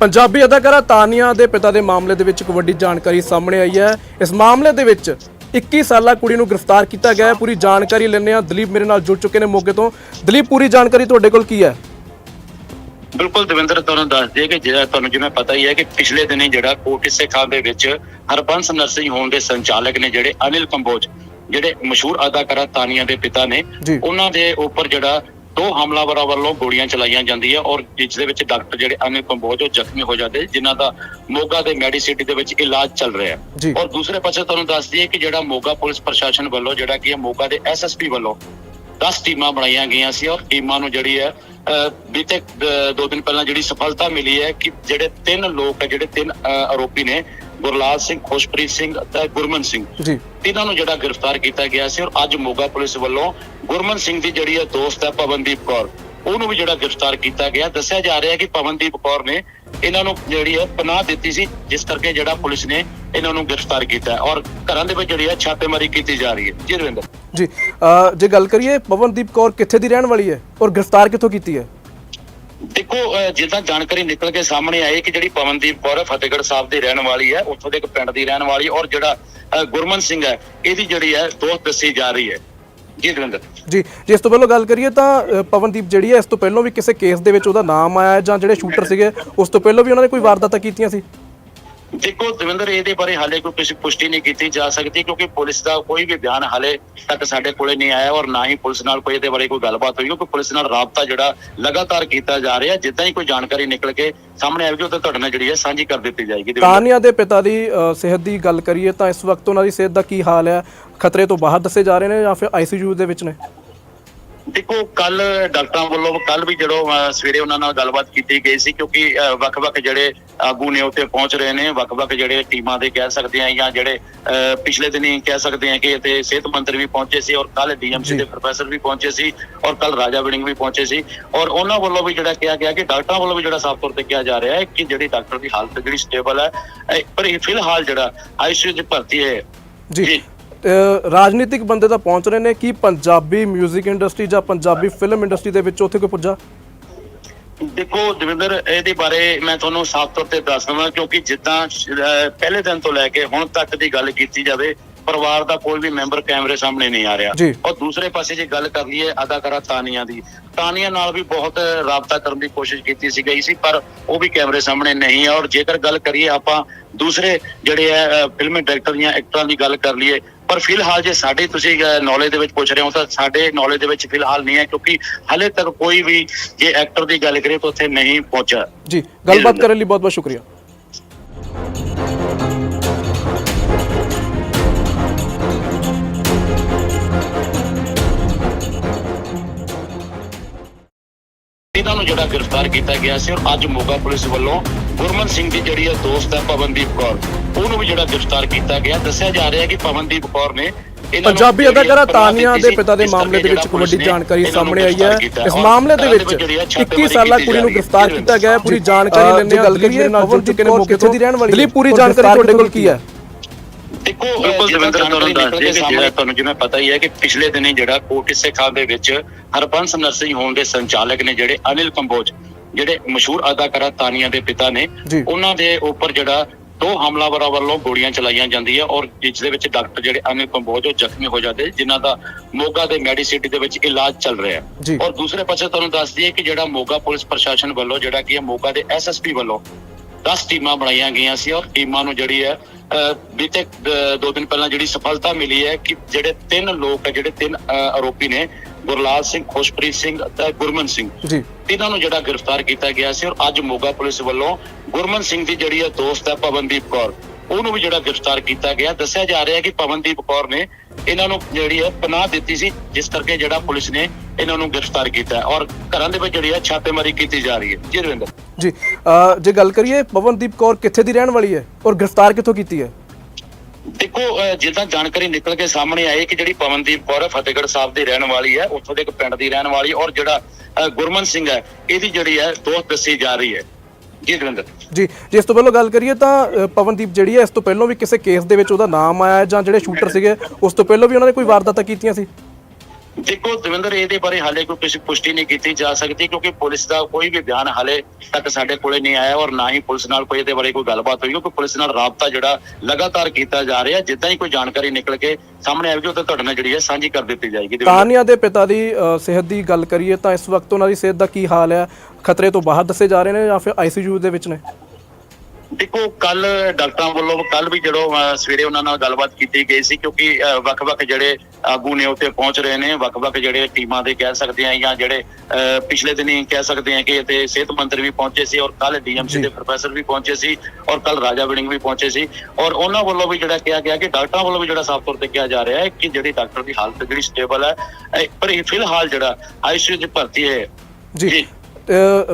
ਪੰਜਾਬੀ ਅਦਾਕਾਰਾ ਤਾਨੀਆ ਦੇ ਪਿਤਾ ਦੇ ਮਾਮਲੇ ਦੇ ਵਿੱਚ ਇੱਕ ਵੱਡੀ ਜਾਣਕਾਰੀ ਸਾਹਮਣੇ ਆਈ ਹੈ। ਇਸ ਮਾਮਲੇ ਦੇ ਵਿੱਚ 21 ਸਾਲਾ ਕੁੜੀ ਨੂੰ ਗ੍ਰਿਫਤਾਰ ਕੀਤਾ ਗਿਆ ਹੈ। ਪੂਰੀ ਜਾਣਕਾਰੀ ਲੈਣੇ ਆ ਦਲੀਪ ਮੇਰੇ ਨਾਲ ਜੁੜ ਚੁੱਕੇ ਨੇ ਮੋਗੇ ਤੋਂ। ਦਲੀਪ ਪੂਰੀ ਜਾਣਕਾਰੀ ਤੁਹਾਡੇ ਕੋਲ ਕੀ ਹੈ? ਬਿਲਕੁਲ ਦਵਿੰਦਰ ਤੁਹਾਨੂੰ ਦੱਸ ਦਈਏ ਕਿ ਜਿਹੜਾ ਤੁਹਾਨੂੰ ਜਿਵੇਂ ਪਤਾ ਹੀ ਹੈ ਕਿ ਪਿਛਲੇ ਦਿਨੀ ਜਿਹੜਾ ਕੋਟਿਸੇ ਖਾਨ ਦੇ ਵਿੱਚ ਹਰਬੰਸ ਨਰਸਿੰਗ ਹੋਮ ਦੇ ਸੰਚਾਲਕ ਨੇ ਜਿਹੜੇ ਅਨਿਲ ਕੰਬੋਜ ਜਿਹੜੇ ਮਸ਼ਹੂਰ ਅਦਾਕਾਰਾ ਤਾਨੀਆ ਦੇ ਪਿਤਾ ਨੇ। ਉਹਨਾਂ ਦੇ ਉੱਪਰ ਜਿਹੜਾ ਦੋ ਹਮਲਾਵਰਾਂ ਵੱਲੋਂ ਗੋਲੀਆਂ ਚਲਾਈਆਂ ਜਾਂਦੀਆਂ ਔਰ ਜਿਸ ਦੇ ਵਿੱਚ ਡਾਕਟਰ ਜਿਹੜੇ ਅਨਿਲ ਕੰਬੋਜ ਉਹ ਜ਼ਖਮੀ ਹੋ ਜਾਂਦੇ ਜਿਨ੍ਹਾਂ ਦਾ ਮੋਗਾ ਦੇ ਮੈਡੀਸਿਟੀ ਦੇ ਵਿੱਚ ਇਲਾਜ ਚੱਲ ਰਿਹਾ। ਹੈ ਔਰ ਦੂਸਰੇ ਪਾਸੇ ਤੁਹਾਨੂੰ ਦੱਸ ਦਈਏ ਕਿ ਜਿਹੜਾ ਮੋਗਾ ਪੁਲਿਸ ਪ੍ਰਸ਼ਾਸਨ ਵੱਲੋਂ ਜਿਹੜਾ ਕਿ ਮੋਗਾ ਦੇ ਐਸਐਸਪੀ ਵੱਲੋਂ 10 ਟੀਮਾਂ ਬਣਾਈਆਂ ਗਈਆਂ ਸੀ ਔਰ ਟੀਮਾਂ ਨੂੰ ਜਿਹੜੀ ਹੈ ਬੀਤੇ ਦੋ ਦਿਨ ਪਹਿਲਾਂ ਜਿਹੜੀ ਸਫਲਤਾ ਮਿਲੀ ਹੈ ਕਿ ਜਿਹੜੇ ਤਿੰਨ ਲੋਕ ਹੈ ਜਿਹੜੇ ਤਿੰਨ ਆਰੋਪੀ ਨੇ ਗੁਰਲਾਲ ਸਿੰਘ ਖੁਸ਼ਪ੍ਰੀਤ ਸਿੰਘ ਅਤੇ ਗੁਰਮਨ ਸਿੰਘ। ਜੀ। ਤਿੰਨਾਂ ਨੂੰ ਜਿਹੜਾ ਗ੍ਰਿਫਤਾਰ ਕੀਤਾ ਗਿਆ ਸੀ ਔਰ ਅੱਜ ਮੋਗਾ ਪੁਲਿਸ ਵੱਲੋਂ ਗੁਰਮਨ ਸਿੰਘ ਦੀ ਜਿਹੜੀ ਹੈ ਦੋਸਤ ਹੈ ਪਵਨਦੀਪ ਕੌਰ ਉਹਨੂੰ ਵੀ ਜਿਹੜਾ ਗ੍ਰਿਫਤਾਰ ਕੀਤਾ ਗਿਆ। ਦੱਸਿਆ ਜਾ ਰਿਹਾ ਹੈ ਕਿ ਪਵਨਦੀਪ ਕੌਰ ਨੇ ਇਹਨਾਂ ਨੂੰ ਜਿਹੜੀ ਹੈ ਪਨਾਹ ਦਿੱਤੀ ਸੀ ਜਿਸ ਕਰਕੇ ਜਿਹੜਾ ਪੁਲਿਸ ਨੇ ਇਹਨਾਂ ਨੂੰ ਗ੍ਰਿਫਤਾਰ ਕੀਤਾ ਹੈ ਔਰ ਘਰਾਂ ਦੇ ਵਿੱਚ ਜਿਹੜੀ ਹੈ ਛਾਪੇਮਾਰੀ ਕੀਤੀ ਜਾ ਰਹੀ ਹੈ। ਜੀ ਰਵਿੰਦਰ। ਜੀ ਜੇ ਗੱਲ ਕਰੀਏ ਪਵਨਦੀਪ ਕੌਰ ਕਿੱਥੇ ਦੀ ਰਹਿਣ ਵਾਲੀ ਹੈ ਔਰ ਗ੍ਰਿਫਤਾਰ ਕਿੱਥੋਂ ਕੀਤੀ ਹੈ? ਦੇਖੋ ਜਿੱਦਾਂ ਜਾਣਕਾਰੀ ਨਿਕਲ ਕੇ ਸਾਹਮਣੇ ਆਈ ਕਿ ਜਿਹੜੀ ਪਵਨਦੀਪ ਕੌਰ ਫਤਿਹਗੜ੍ਹ ਸਾਹਿਬ ਦੀ ਰਹਿਣ ਵਾਲੀ ਹੈ ਉੱਥੋਂ ਦੇ ਇੱਕ ਪਿੰਡ ਦੀ ਰਹਿਣ ਵਾਲੀ ਔਰ ਜਿਹੜਾ ਗੁਰਮਨ ਸਿੰਘ ਹੈ ਇਹਦੀ ਜਿਹੜੀ ਹੈ ਦੋਸਤ ਦੱਸੀ ਜਾ ਰਹੀ ਹੈ। ਜੀ ਦਵਿੰਦਰ ਜੀ ਜੇ ਇਸ ਤੋਂ ਪਹਿਲਾਂ ਗੱਲ ਕਰੀਏ ਤਾਂ ਪਵਨਦੀਪ ਜਿਹੜੀ ਹੈ ਇਸ ਤੋਂ ਪਹਿਲਾਂ ਵੀ ਕਿਸੇ ਕੇਸ ਦੇ ਵਿੱਚ ਉਹਦਾ ਨਾਮ ਆਇਆ ਜਾਂ ਜਿਹੜੇ ਸ਼ੂਟਰ ਸੀਗੇ ਉਸ ਤੋਂ ਪਹਿਲਾਂ ਵੀ ਉਹਨਾਂ ਨੇ ਕੋਈ ਵਾਰਦਾਤਾਂ ਕੀਤੀਆਂ ਸੀ? ਦੇਖੋ ਦਵਿੰਦਰ ਇਹਦੇ ਬਾਰੇ ਹਾਲੇ ਕੋਈ ਕਿਸੇ ਪੁਸ਼ਟੀ ਨਹੀਂ ਕੀਤੀ ਜਾ ਸਕਦੀ ਕਿਉਂਕਿ ਪੁਲਿਸ ਦਾ ਕੋਈ ਵੀ ਬਿਆਨ ਹਾਲੇ ਤੱਕ ਸਾਡੇ ਕੋਲੇ ਨਹੀਂ ਆਇਆ ਔਰ ਨਾ ਹੀ ਪੁਲਿਸ ਨਾਲ ਕੋਈ ਇਹਦੇ ਬਾਰੇ ਕੋਈ ਗੱਲਬਾਤ ਹੋਈ ਕਿਉਂਕਿ ਪੁਲਿਸ ਨਾਲ ਰਾਬਤਾ ਜਿਹੜਾ ਲਗਾਤਾਰ ਕੀਤਾ ਜਾ ਰਿਹਾ ਜਿੱਦਾਂ ਹੀ ਕੋਈ ਜਾਣਕਾਰੀ ਨਿਕਲ ਕੇ ਸਾਹਮਣੇ ਆਵੇਗੀ ਉਹ ਤਾਂ ਤੁਹਾਡੇ ਨਾਲ ਜਿਹੜੀ ਹੈ ਸਾਂਝੀ ਕਰ ਦਿੱਤੀ ਜਾਏਗੀ। ਤਾਨੀਆ ਦੇ ਪਿਤਾ ਦੀ ਸਿਹਤ ਦੀ ਗੱਲ ਕਰੀਏ ਤਾਂ ਇਸ ਵਕਤ ਉਹਨਾਂ ਦੀ ਸਿਹਤ ਦਾ ਕੀ ਹਾਲ ਹੈ? ਖਤਰੇ ਤੋਂ ਬਾਹਰ ਦੱਸੇ ਜਾ ਰਹੇ ਨੇ ਜਾਂ ਫਿਰ ਆਈਸੀਯੂ ਦੇ ਵਿੱਚ ਨੇ ਦੇਖੋ ਕੱਲ ਡਾਕਟਰਾਂ ਵੱਲੋਂ ਕੱਲ ਵੀ ਜਦੋਂ ਸਵੇਰੇ ਉਹਨਾਂ ਨਾਲ ਗੱਲਬਾਤ ਕੀਤੀ ਗਈ ਸੀ ਕਿਉਂਕਿ ਵੱਖ-ਵੱਖ ਜਿਹੜੇ ਆਗੂ ਨੇ ਉੱਥੇ ਪਹੁੰਚ ਰਹੇ ਨੇ ਵੱਖ-ਵੱਖ ਜਿਹੜੇ ਟੀਮਾਂ ਦੇ ਕਹਿ ਸਕਦੇ ਆ ਜਾਂ ਜਿਹੜੇ ਪਿਛਲੇ ਦਿਨੀ ਕਹਿ ਸਕਦੇ ਆ ਕਿ ਇੱਥੇ ਸਿਹਤ ਮੰਤਰੀ ਵੀ ਪਹੁੰਚੇ ਸੀ ਔਰ ਕੱਲ ਡੀਐਮਸੀ। ਦੇ ਪ੍ਰੋਫੈਸਰ ਵੀ ਪਹੁੰਚੇ ਸੀ ਔਰ ਕੱਲ ਰਾਜਾ ਵਿਡਿੰਗ ਵੀ ਪਹੁੰਚੇ ਸੀ ਔਰ ਉਹਨਾਂ ਵੱਲੋਂ ਵੀ ਜਿਹੜਾ ਕਿਹਾ ਗਿਆ ਕਿ ਡਾਕਟਰਾਂ ਵੱਲੋਂ ਵੀ ਜਿਹੜਾ ਸਾਫ਼ ਤੌਰ ਤੇ ਕਿਹਾ ਜਾ ਰਿਹਾ ਹੈ ਕਿ ਜਿਹੜੀ ਡਾਕਟਰ ਦੀ ਹਾਲਤ ਜਿਹੜੀ ਸਟੇਬਲ ਹੈ ਪਰ ਇਹ ਫਿਲਹਾਲ ਜਿਹੜਾ ਆਈਸੀਯੂ 'ਚ ਭਰਤੀ ਹੈ ਜੀ ਰਾਜਨੀਤਿਕ ਬੰਦੇ ਤਾਂ ਪਹੁੰਚ ਰਹੇ ਨੇ ਕੀ ਪੰਜਾਬੀ 뮤직 ਇੰਡਸਟਰੀ ਜਾਂ ਪੰਜਾਬੀ ਫਿਲਮ ਇੰਡਸਟਰੀ ਦੇ ਵਿੱਚ ਉੱਥੇ ਕੋਈ ਪੁੱਜਾ? ਦੇਖੋ ਦਵਿੰਦਰ ਇਹਦੇ ਬਾਰੇ ਮੈਂ ਤੁਹਾਨੂੰ ਸਾਫ਼ ਤੌਰ ਤੇ ਦੱਸ ਦਵਾਂ ਕਿਉਂਕਿ ਜਿੱਦਾਂ ਪਹਿਲੇ ਦਿਨ ਤੋਂ ਲੈ ਕੇ ਹੁਣ ਤੱਕ ਦੀ ਗੱਲ ਕੀਤੀ ਜਾਵੇ ਪਰਿਵਾਰ ਦਾ ਕੋਈ ਵੀ ਮੈਂਬਰ ਕੈਮਰੇ ਸਾਹਮਣੇ ਨਹੀਂ ਆ ਰਿਹਾ। ਔਰ ਦੂਸਰੇ ਪਾਸੇ ਜੇ ਗੱਲ ਕਰ ਲਈਏ ਅਦਾਕਾਰਾ ਤਾਨੀਆ ਦੀ ਤਾਨੀਆ ਨਾਲ ਵੀ ਬਹੁਤ ਰਾਬਤਾ ਕਰਨ ਦੀ ਕੋਸ਼ਿਸ਼ ਕੀਤੀ ਸੀ ਗਈ ਸੀ ਪਰ ਉਹ ਵੀ ਕੈਮਰੇ ਸਾਹਮਣੇ ਨਹੀਂ ਹੈ ਔਰ ਜੇਕਰ ਗੱਲ ਕਰੀਏ ਆਪਾਂ ਦੂਸਰੇ ਜਿਹੜੇ ਹੈ ਫਿਲਮ ਡਾਇਰੈਕਟਰ ਜਾਂ ਐਕਟਰਾਂ ਦੀ ਗੱਲ ਕਰ ਲਈਏ ਪਰ ਫਿਲਹਾਲ ਜੇ ਸਾਡੇ ਤੁਸੀਂ ਨੌਲੇਜ ਦੇ ਵਿੱਚ ਪੁੱਛ ਰਹੇ ਹੋ ਤਾਂ ਸਾਡੇ ਨੌਲੇਜ ਦੇ ਵਿੱਚ ਫਿਲਹਾਲ ਨਹੀਂ ਹੈ ਕਿਉਂਕਿ ਹਲੇ ਤੱਕ ਕੋਈ ਵੀ ਜੇ ਐਕਟਰ ਦੀ ਗੱਲ ਕਰੀਏ ਤਾਂ ਉੱਥੇ ਨਹੀਂ ਪਹੁੰਚਾ ਜੀ ਗੱਲਬਾਤ ਕਰਨ ਲਈ ਬਹੁਤ ਬਹੁਤ ਸ਼ੁਕਰੀਆ। ਇਹਨਾਂ ਨੂੰ ਜਿਹੜਾ ਗ੍ਰਿਫਤਾਰ ਕੀਤਾ ਗਿਆ ਸੀ ਔਰ ਅੱਜ ਮੋਗਾ ਪੁਲਿਸ ਵੱਲੋਂ ਗੁਰਮਨ ਸਿੰਘ ਦੀ ਜਿਹੜੀ ਹੈ ਦੋਸਤ ਹੈ ਪਵਨਦੀਪ ਕੌਰ ਉਹਨੂੰ ਵੀ ਜਿਹੜਾ ਗ੍ਰਿਫਤਾਰ ਕੀਤਾ ਗਿਆ। ਦੱਸਿਆ ਜਾ ਰਿਹਾ ਹੈ ਕਿ ਪਵਨਦੀਪ ਕੌਰ ਨੇ ਪੰਜਾਬੀ ਅਦਾਕਾਰਾ ਤਾਨੀਆ ਦੇ ਪਿਤਾ ਦੇ ਮਾਮਲੇ ਦੇ ਵਿੱਚ ਇੱਕ ਵੱਡੀ ਜਾਣਕਾਰੀ ਸਾਹਮਣੇ ਆਈ ਹੈ। ਇਸ ਮਾਮਲੇ ਦੇ ਵਿੱਚ ਜਿਹੜੀ ਹੈ 21 ਛਾਪੇਮਾਰੀ ਸਾਲਾ ਕੁੜੀ ਨੂੰ। ਗ੍ਰਿਫਤਾਰ ਕੀਤਾ ਗਿਆ ਹੈ। ਪੂਰੀ ਜਾਣਕਾਰੀ ਲੈਣੇ ਆ ਗੱਲ ਕਰੀਏ ਜੁੜ ਚੁੱਕੇ ਨੇ ਮੌਕੇ ਤੋਂ ਦੀ ਰਹਿਣ ਵਾਲੀ ਦਲੀਪ ਪੂਰੀ ਜਾਣਕਾਰੀ ਤੁਹਾਡੇ ਕੋਲ ਕੀ ਹੈ? ਦੇਖੋ ਬਿਲਕੁਲ ਦਵਿੰਦਰ ਤੁਹਾਨੂੰ ਦੱਸ ਦਈਏ ਕਿ ਜਿਹੜਾ ਤੁਹਾਨੂੰ ਜਿਵੇਂ ਪਤਾ ਹੀ ਹੈ ਕਿ ਪਿਛਲੇ ਦਿਨੀ ਜਿਹੜਾ ਕੋਟਿਸੇ ਖਾਨ ਦੇ ਵਿੱਚ ਹਰਬੰਸ ਨਰਸਿੰਗ ਹੋਮ ਦੇ ਸੰਚਾਲਕ ਨੇ ਜਿਹੜੇ ਅਨਿਲ ਕੰਬੋਜ ਜਿਹੜੇ ਮਸ਼ਹੂਰ ਅਦਾਕਾਰਾ ਤਾਨੀਆ ਦੇ ਪਿਤਾ ਨੇ। ਉਹਨਾਂ ਦੇ ਉੱਪਰ ਜਿਹੜਾ ਦੋ ਹਮਲਾਵਰਾਂ ਵੱਲੋਂ ਗੋਲੀਆਂ ਚਲਾਈਆਂ ਜਾਂਦੀਆਂ ਔਰ ਜਿਸ ਦੇ ਵਿੱਚ ਡਾਕਟਰ ਜਿਹੜੇ ਅਨਿਲ ਕੰਬੋਜ ਉਹ ਜ਼ਖਮੀ ਹੋ ਜਾਂਦੇ ਜਿਨ੍ਹਾਂ ਦਾ ਮੋਗਾ ਦੇ ਮੈਡੀਸਿਟੀ ਦੇ ਵਿੱਚ ਇਲਾਜ ਚੱਲ ਰਿਹਾ ਔਰ ਦੂਸਰੇ ਪਾਸੇ ਤੁਹਾਨੂੰ ਦੱਸ ਦਈਏ ਕਿ ਜਿਹੜਾ ਮੋਗਾ ਪੁਲਿਸ ਪ੍ਰਸ਼ਾਸਨ ਵੱਲੋਂ ਜਿਹੜਾ ਕਿ ਮੋਗਾ ਦੇ ਐਸਐਸਪੀ ਵੱਲੋਂ 10 ਟੀਮਾਂ ਬਣਾਈਆਂ ਗਈਆਂ ਸੀ ਔਰ ਟੀਮਾਂ ਨੂੰ ਜਿਹੜੀ ਹੈ ਬੀਤੇ ਦੋ ਦਿਨ ਪਹਿਲਾਂ ਜਿਹੜੀ ਸਫਲਤਾ ਮਿਲੀ ਹੈ ਕਿ ਜਿਹੜੇ ਤਿੰਨ ਲੋਕ ਹੈ ਜਿਹੜੇ ਤਿੰਨ ਆਰੋਪੀ ਨੇ ਗੁਰਲਾਲ ਸਿੰਘ ਖੁਸ਼ਪ੍ਰੀਤ ਸਿੰਘ ਅਤੇ ਗੁਰਮਨ ਸਿੰਘ। ਜੀ। ਤਿੰਨਾਂ ਨੂੰ ਜਿਹੜਾ ਗ੍ਰਿਫਤਾਰ ਕੀਤਾ ਗਿਆ ਸੀ ਔਰ ਅੱਜ ਮੋਗਾ ਪੁਲਿਸ ਵੱਲੋਂ ਗੁਰਮਨ ਸਿੰਘ ਦੀ ਜਿਹੜੀ ਹੈ ਦੋਸਤ ਹੈ ਪਵਨਦੀਪ ਕੌਰ ਉਹਨੂੰ ਵੀ ਜਿਹੜਾ ਗ੍ਰਿਫਤਾਰ ਕੀਤਾ ਗਿਆ। ਦੱਸਿਆ ਜਾ ਰਿਹਾ ਕਿ ਪਵਨਦੀਪ ਕੌਰ ਨੇ ਇਹਨਾਂ ਨੂੰ ਜਿਹੜੀ ਹੈ ਪਨਾਹ ਦਿੱਤੀ ਸੀ ਜਿਸ ਕਰਕੇ ਜਿਹੜਾ ਪੁਲਿਸ ਨੇ ਇਹਨਾਂ ਨੂੰ ਗ੍ਰਿਫਤਾਰ ਕੀਤਾ ਔਰ ਘਰਾਂ ਦੇ ਵਿੱਚ ਜਿਹੜੀ ਹੈ ਛਾਪੇਮਾਰੀ ਕੀਤੀ ਜਾ ਰਹੀ ਹੈ। ਜੀ ਰਵਿੰਦਰ। ਜੀ ਜੇ ਗੱਲ ਕਰੀਏ ਪਵਨਦੀਪ ਕੌਰ ਕਿੱਥੇ ਦੀ ਰਹਿਣ ਵਾਲੀ ਹੈ ਔਰ ਗ੍ਰਿਫਤਾਰ ਕਿੱਥੋਂ ਕੀਤੀ ਹੈ? ਦੇਖੋ ਜਿੱਦਾਂ ਜਾਣਕਾਰੀ ਨਿਕਲ ਕੇ ਸਾਹਮਣੇ ਆਈ ਕਿ ਜਿਹੜੀ ਪਵਨਦੀਪ ਕੌਰ ਫਤਿਹਗੜ੍ਹ ਸਾਹਿਬ ਦੀ ਰਹਿਣ ਵਾਲੀ ਹੈ ਉੱਥੋਂ ਦੇ ਇੱਕ ਪਿੰਡ ਦੀ ਰਹਿਣ ਵਾਲੀ ਔਰ ਜਿਹੜਾ ਗੁਰਮਨ ਸਿੰਘ ਹੈ ਇਹਦੀ ਜਿਹੜੀ ਹੈ ਦੋਸਤ ਦੱਸੀ ਜਾ ਰਹੀ ਹੈ। ਜੀ ਦਵਿੰਦਰ ਜੀ ਜੇ ਇਸ ਤੋਂ ਪਹਿਲਾਂ ਗੱਲ ਕਰੀਏ ਤਾਂ ਅ, ਪਵਨਦੀਪ ਜਿਹੜੀ ਹੈ ਇਸ ਤੋਂ ਪਹਿਲਾਂ ਵੀ ਕਿਸੇ ਕੇਸ ਦੇ ਵਿੱਚ ਉਹਦਾ ਨਾਮ ਆਇਆ ਹੈ ਜਾਂ ਜਿਹੜੇ ਸ਼ੂਟਰ ਸੀਗੇ ਉਸ ਤੋਂ ਪਹਿਲਾਂ ਵੀ ਉਹਨਾਂ ਨੇ ਕੋਈ ਵਾਰਦਾਤਾਂ ਕੀਤੀਆਂ ਸੀ? ਦੇਖੋ ਦਵਿੰਦਰ, ਇਹਦੇ ਬਾਰੇ ਹਾਲੇ ਕੋਈ ਕਿਸੇ ਪੁਸ਼ਟੀ ਨਹੀਂ ਕੀਤੀ ਜਾ ਸਕਦੀ ਕਿਉਂਕਿ ਪੁਲਿਸ ਦਾ ਕੋਈ ਵੀ ਬਿਆਨ ਹਾਲੇ ਤੱਕ ਸਾਡੇ ਕੋਲੇ ਨਹੀਂ ਆਇਆ ਔਰ ਨਾ ਹੀ ਪੁਲਿਸ ਨਾਲ ਕੋਈ ਇਹਦੇ ਬਾਰੇ ਕੋਈ ਗੱਲਬਾਤ ਹੋਈ, ਕਿਉਂਕਿ ਪੁਲਿਸ ਨਾਲ ਰਾਬਤਾ ਜਿਹੜਾ ਲਗਾਤਾਰ ਕੀਤਾ ਜਾ ਰਿਹਾ, ਜਿੱਦਾਂ ਹੀ ਕੋਈ ਜਾਣਕਾਰੀ ਨਿਕਲ ਕੇ ਸਾਹਮਣੇ ਆਵੇਗੀ, ਉਹ ਤਾਂ ਤੁਹਾਡੇ ਨਾਲ ਜਿਹੜੀ ਹੈ ਸਾਂਝੀ ਕਰ ਦਿੱਤੀ ਜਾਏਗੀ ਤਾਨੀਆ ਦੇ ਪਿਤਾ ਦੀ ਸਿਹਤ ਦੀ ਗੱਲ ਕਰੀਏ ਤਾਂ ਇਸ ਵਕਤ ਉਹਨਾਂ ਦੀ ਸਿਹਤ ਦਾ ਕੀ ਹਾਲ ਹੈ? ਖਤਰੇ ਤੋਂ ਬਾਹਰ ਦੱਸੇ ਜਾ ਰਹੇ ਨੇ ਜਾਂ ਫਿਰ ਆਈਸੀਯੂ ਦੇ ਵਿੱਚ ਨੇ? ਦੇਖੋ ਕੱਲ ਡਾਕਟਰਾਂ ਵੱਲੋਂ ਕੱਲ ਵੀ ਜਦੋਂ ਸਵੇਰੇ ਉਹਨਾਂ ਨਾਲ ਗੱਲਬਾਤ ਕੀਤੀ ਗਈ ਸੀ ਕਿਉਂਕਿ ਵੱਖ-ਵੱਖ ਜਿਹੜੇ ਆਗੂ ਨੇ ਉੱਥੇ ਪਹੁੰਚ ਰਹੇ ਨੇ ਵੱਖ-ਵੱਖ ਜਿਹੜੇ ਟੀਮਾਂ ਦੇ ਕਹਿ ਸਕਦੇ ਆ ਜਾਂ ਜਿਹੜੇ ਪਿਛਲੇ ਦਿਨੀ ਕਹਿ ਸਕਦੇ ਆ ਕਿ ਇੱਥੇ ਸਿਹਤ ਮੰਤਰੀ ਵੀ ਪਹੁੰਚੇ ਸੀ ਔਰ ਕੱਲ ਡੀਐਮਸੀ। ਦੇ ਪ੍ਰੋਫੈਸਰ ਵੀ ਪਹੁੰਚੇ ਸੀ ਔਰ ਕੱਲ ਰਾਜਾ ਵਿਡਿੰਗ ਵੀ ਪਹੁੰਚੇ ਸੀ ਔਰ ਉਹਨਾਂ ਵੱਲੋਂ ਵੀ ਜਿਹੜਾ ਕਿਹਾ ਗਿਆ ਕਿ ਡਾਕਟਰਾਂ ਵੱਲੋਂ ਵੀ ਜਿਹੜਾ ਸਾਫ਼ ਤੌਰ ਤੇ ਕਿਹਾ ਜਾ ਰਿਹਾ ਹੈ ਕਿ ਜਿਹੜੀ ਡਾਕਟਰ ਦੀ ਹਾਲਤ ਜਿਹੜੀ ਸਟੇਬਲ ਹੈ ਪਰ ਇਹ ਫਿਲਹਾਲ ਜਿਹੜਾ ਆਈਸੀਯੂ 'ਚ ਭਰਤੀ ਹੈ ਜੀ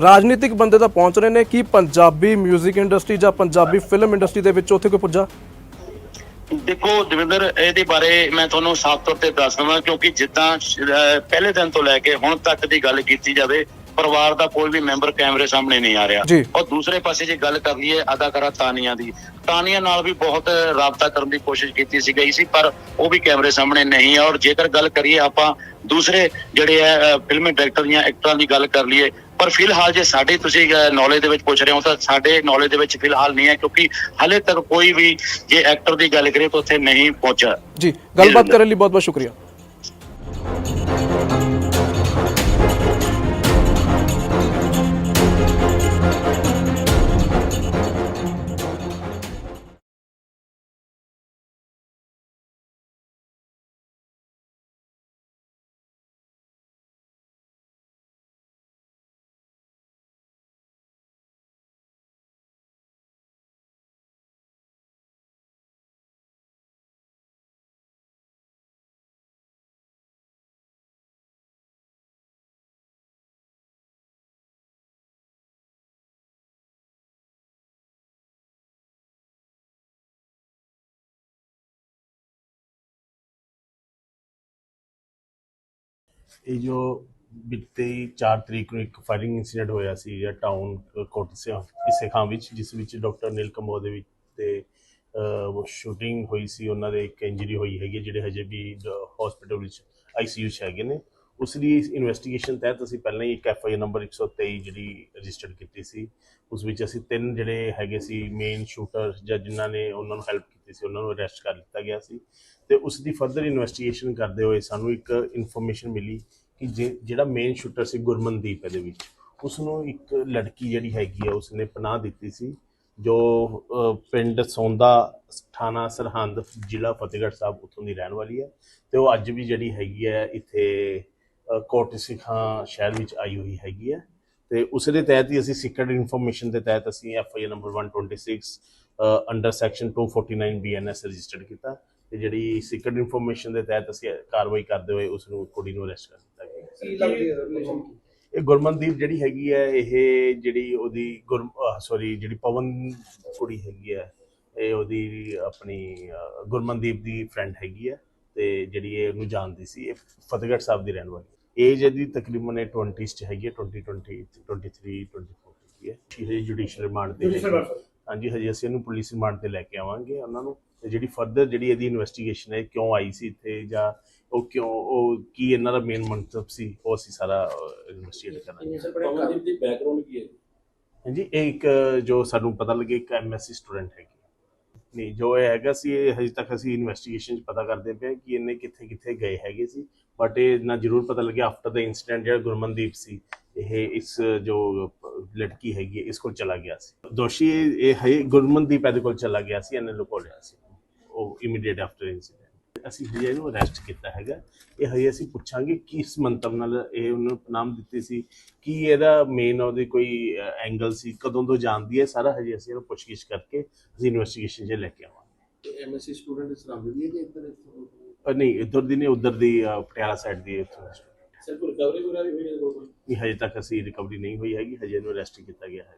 ਰਾਜਨੀਤਿਕ ਬੰਦੇ ਤਾਂ ਪਹੁੰਚ ਰਹੇ ਨੇ। ਕੀ ਪੰਜਾਬੀ 뮤직 ਇੰਡਸਟਰੀ ਜਾਂ ਪੰਜਾਬੀ ਫਿਲਮ ਇੰਡਸਟਰੀ ਦੇ ਵਿੱਚ ਉੱਥੇ ਕੋਈ ਪੁੱਜਾ? ਦੇਖੋ ਦਵਿੰਦਰ ਇਹਦੇ ਬਾਰੇ ਮੈਂ ਤੁਹਾਨੂੰ ਸਾਫ਼ ਤੌਰ ਤੇ ਦੱਸ ਦਵਾਂ ਕਿਉਂਕਿ ਜਿੱਦਾਂ ਪਹਿਲੇ ਦਿਨ ਤੋਂ ਲੈ ਕੇ ਹੁਣ ਤੱਕ ਦੀ ਗੱਲ ਕੀਤੀ ਜਾਵੇ ਪਰਿਵਾਰ ਦਾ ਕੋਈ ਵੀ ਮੈਂਬਰ ਕੈਮਰੇ ਸਾਹਮਣੇ ਨਹੀਂ ਆ ਰਿਹਾ। ਔਰ ਦੂਸਰੇ ਪਾਸੇ ਜੇ ਗੱਲ ਕਰ ਲਈਏ ਅਦਾਕਾਰਾ ਤਾਨੀਆ ਦੀ ਤਾਨੀਆ ਨਾਲ ਵੀ ਬਹੁਤ ਰਾਬਤਾ ਕਰਨ ਦੀ ਕੋਸ਼ਿਸ਼ ਕੀਤੀ ਸੀ ਗਈ ਸੀ ਪਰ ਉਹ ਵੀ ਕੈਮਰੇ ਸਾਹਮਣੇ ਨਹੀਂ ਆ। ਔਰ ਜੇਕਰ ਗੱਲ ਕਰੀਏ ਆਪਾਂ ਦੂਸਰੇ ਜਿਹੜੇ ਹੈ ਫਿਲਮ ਡਾਇਰੈਕਟਰ ਜਾਂ ਐਕਟਰਾਂ ਦੀ ਗੱਲ ਕਰ ਲਈਏ ਪਰ ਫਿਲਹਾਲ ਜੇ ਸਾਡੇ ਤੁਸੀਂ ਨੌਲੇਜ ਦੇ ਵਿੱਚ ਪੁੱਛ ਰਹੇ ਹੋ ਤਾਂ ਸਾਡੇ ਨੌਲੇਜ ਦੇ ਵਿੱਚ ਫਿਲਹਾਲ ਨਹੀਂ ਹੈ ਕਿਉਂਕਿ ਹਲੇ ਤੱਕ ਕੋਈ ਵੀ ਜੇ ਐਕਟਰ ਦੀ ਗੱਲ ਕਰੀਏ ਤਾਂ ਉੱਥੇ ਨਹੀਂ ਪਹੁੰਚਾ ਜੀ ਗੱਲਬਾਤ ਕਰਨ ਲਈ ਬਹੁਤ ਬਹੁਤ ਸ਼ੁਕਰੀਆ। ਇਹ ਜੋ ਬੀਤੇ 4 ਤਰੀਕ ਨੂੰ ਇੱਕ ਫਾਇਰਿੰਗ ਇਨਸੀਡੈਂਟ ਹੋਇਆ ਸੀ ਜਾਂ ਟਾਊਨ ਕੋਟਸਿਆ ਕਿਸੇ ਖਾਂ ਵਿੱਚ, ਜਿਸ ਵਿੱਚ ਡਾਕਟਰ ਨੀਲ ਕੰਬੋਜ ਦੇ ਵਿੱਚ ਤੇ ਸ਼ੂਟਿੰਗ ਹੋਈ ਸੀ, ਉਹਨਾਂ ਦੇ ਇੱਕ ਇੰਜਰੀ ਹੋਈ ਹੈਗੀ ਜਿਹੜੇ ਹਜੇ ਵੀ ਹਸਪੀਟਲ ਵਿੱਚ ਆਈਸੀਯੂ 'ਚ ਹੈਗੇ ਨੇ। ਉਸ ਦੀ ਇਨਵੈਸਟੀਗੇਸ਼ਨ ਤਹਿਤ ਅਸੀਂ ਪਹਿਲਾਂ ਹੀ ਇੱਕ ਐਫ ਐਫਆਈਆਰ ਨੰਬਰ 123 ਜਿਹੜੀ ਰਜਿਸਟਰਡ ਕੀਤੀ ਸੀ, ਉਸ ਵਿੱਚ ਅਸੀਂ ਤਿੰਨ ਜਿਹੜੇ ਹੈਗੇ ਸੀ ਮੇਨ ਸ਼ੂਟਰ ਜਾਂ ਜਿਨ੍ਹਾਂ ਨੇ ਉਹਨਾਂ ਨੂੰ ਹੈਲਪ ਕੀਤੀ ਸੀ, ਉਹਨਾਂ ਨੂੰ ਅਰੈਸਟ ਕਰ ਲਿੱਤਾ ਗਿਆ ਸੀ ਤੇ ਉਸ ਦੀ ਫਰਦਰ ਇਨਵੈਸਟੀਗੇਸ਼ਨ ਕਰਦੇ ਹੋਏ ਸਾਨੂੰ ਇੱਕ ਇਨਫੋਰਮੇਸ਼ਨ ਮਿਲੀ ਕਿ ਜੇ- ਜਿਹੜਾ ਮੇਨ ਸ਼ੂਟਰ ਸੀ ਗੁਰਮਨਦੀਪ ਇਹਦੇ ਵਿੱਚ ਉਸ ਨੂੰ ਇੱਕ ਲੜਕੀ ਜਿਹੜੀ ਹੈਗੀ ਆ, ਉਸਨੇ ਪਨਾਹ ਦਿੱਤੀ ਸੀ, ਜੋ ਪਿੰਡ ਸੌਂਦਾ ਥਾਣਾ ਸਰਹੰਦ ਜ਼ਿਲ੍ਹਾ ਫਤਿਹਗੜ੍ਹ ਸਾਹਿਬ ਉੱਥੋਂ ਦੀ ਰਹਿਣ ਵਾਲੀ ਹੈ ਤੇ ਉਹ ਅੱਜ ਵੀ ਜਿਹੜੀ ਹੈਗੀ ਹੈ, ਇੱਥੇ ਕੋਟ ਸਿੱਖਾਂ ਸ਼ਹਿਰ ਵਿੱਚ ਆਈ ਹੋਈ ਹੈਗੀ ਹੈ। ਤੇ ਉਸ ਦੇ ਤਹਿਤ ਹੀ ਅਸੀਂ ਸੀਕ੍ਰੀਟ ਇਨਫੋਰਮੇਸ਼ਨ ਦੇ ਤਹਿਤ ਅਸੀਂ F I number 126 under section 249 BNS registered ਕੀਤਾ। ਤੇ ਜਿਹੜੀ ਸੀਕ੍ਰੀਟ ਇਨਫੋਰਮੇਸ਼ਨ ਦੇ ਤਹਿਤ ਅਸੀਂ ਕਾਰਵਾਈ ਕਰਦੇ ਹੋਏ ਉਸ ਨੂੰ ਕੁੜੀ ਨੂੰ ਅਰੈਸਟ ਕਰ ਦਿੱਤਾ ਗਿਆ। ਇਹ ਗੁਰਮਨਦੀਪ ਜਿਹੜੀ ਹੈਗੀ ਹੈ ਇਹ ਜਿਹੜੀ ਉਹਦੀ ਗੁਰ ਸੌਰੀ ਜਿਹੜੀ ਪਵਨ ਕੁੜੀ ਹੈਗੀ ਹੈ ਇਹ ਉਹਦੀ ਆਪਣੀ ਗੁਰਮਨਦੀਪ ਦੀ ਫਰੈਂਡ ਹੈਗੀ ਹੈ। ਤੇ ਜਿਹੜੀ ਇਹ ਉਹਨੂੰ ਜਾਣਦੀ ਸੀ ਇਹ ਫਤਿਹਗੜ੍ਹ ਸਾਹਿਬ ਦੀ ਰਹਿਣ ਵਾਲੀ। ਏਜ ਇਹਦੀ ਤਕਰੀਬਨ ਇਹ 20s ਚ ਹੈਗੀ ਹੈ 20 20 23 24 ਹੈਗੀ ਹੈ ਇਹ ਜੁਡੀਸ਼ੀਅਲ ਰਿਮਾਂਡ ਤੇ ਹੈ। ਹਾਂਜੀ ਹਜੇ ਅਸੀਂ ਇਹਨੂੰ ਪੁਲਿਸ ਰਿਮਾਂਡ ਤੇ ਲੈ ਕੇ ਆਵਾਂਗੇ ਉਹਨਾਂ ਨੂੰ। ਤੇ ਜਿਹੜੀ ਫਰਦਰ ਜਿਹੜੀ ਇਹਦੀ ਇਨਵੈਸਟੀਗੇਸ਼ਨ ਹੈ ਕਿਉਂ ਆਈ ਸੀ ਇੱਥੇ ਜਾਂ ਉਹ ਕਿਉਂ ਉਹ ਕੀ ਇਹਨਾਂ ਦਾ ਮੇਨ ਮੰਤਵ ਸੀ ਉਹ ਅਸੀਂ ਸਾਰਾ ਇਨਵੈਸਟੀਗੇਟ ਕਰਾਂਗੇ। ਇਨੀਸ਼ੀਅਲ ਬੜੇ ਪਵਨਦੀਪ ਦੀ ਬੈਕਗ੍ਰਾਉਂਡ ਕੀ ਹੈ ਹਾਂਜੀ ਇਹ ਇੱਕ ਜੋ ਸਾਨੂੰ ਪਤਾ ਲੱਗੇ ਇੱਕ ਐਮਐਸਸੀ ਸਟੂਡੈਂਟ ਹੈਗੀ। ਨਹੀਂ, ਜੋ ਇਹ ਹੈਗਾ ਸੀ, ਇਹ ਹਜੇ ਤੱਕ ਅਸੀਂ ਇਨਵੈਸਟੀਗੇਸ਼ਨ ਚ ਪਤਾ ਕਰਦੇ ਪਏ ਕਿ ਇਹਨੇ ਕਿੱਥੇ ਕਿੱਥੇ ਗਏ ਹੈਗੇ ਸੀ। ਬਟ ਇਹ ਨਾ ਜ਼ਰੂਰ ਪਤਾ ਲੱਗਿਆ ਆਫਟਰ ਦਾ ਇਨਸੀਡੈਂਟ ਜਿਹੜਾ ਗੁਰਮਨਦੀਪ ਸੀ, ਇਹ ਇਸ ਜੋ ਲੜਕੀ ਹੈਗੀ ਇਸ ਕੋਲ ਚਲਾ ਗਿਆ ਸੀ। ਦੋਸ਼ੀ ਇਹ ਇਹ ਹੈ ਗੁਰਮਨਦੀਪ ਇਹਦੇ ਕੋਲ ਚਲਾ ਗਿਆ ਸੀ, ਇਹਨੇ ਲੁਕੋ ਲਿਆ ਸੀ। ਉਹ ਇਮੀਡੀਏਟ ਆਫਟਰ ਇਨਸੀਡੈਂਟ ਅਸੀਂ ਹਜੇ ਇਹਨੂੰ ਅਰੈਸਟ ਕੀਤਾ ਹੈਗਾ। ਇਹ ਹਜੇ ਅਸੀਂ ਪੁੱਛਾਂਗੇ ਕਿਸ ਮੰਤਵ ਨਾਲ ਇਹ ਉਹਨੂੰ ਨਾਮ ਦਿੱਤੀ ਸੀ ਕੀ ਇਹਦਾ ਮੇਨ ਉਹਦੀ ਕੋਈ ਐਂਗਲ ਸੀ ਕਦੋਂ ਤੋਂ ਜਾਣਦੀ ਹੈ ਸਾਰਾ ਹਜੇ ਅਸੀਂ ਇਹਨੂੰ ਪੁੱਛਗਿੱਛ ਕਰਕੇ ਅਸੀਂ ਇਨਵੈਸਟੀਗੇਸ਼ਨ 'ਚ ਲੈ ਕੇ ਆਵਾਂਗੇ। ਐਮਐਸਸੀ ਸਟੂਡੈਂਟ ਸਰਹੰਦ ਦੀ ਹੈ ਕਿ ਇੱਧਰ ਨਹੀਂ ਇੱਧਰ ਦੀ ਨਹੀਂ ਉੱਧਰ ਦੀ ਪਟਿਆਲਾ ਸਾਈਡ ਦੀ ਇੱਥੋਂ ਸਿਰਫ ਰਿਕਵਰੀ ਹੋਈ ਹੈ ਨਹੀਂ ਹਜੇ ਤੱਕ ਅਸੀਂ ਰਿਕਵਰੀ ਨਹੀਂ ਹੋਈ ਹੈਗੀ ਹਜੇ ਇਹਨੂੰ ਅਰੈਸਟ ਕੀਤਾ ਗਿਆ ਹੈ।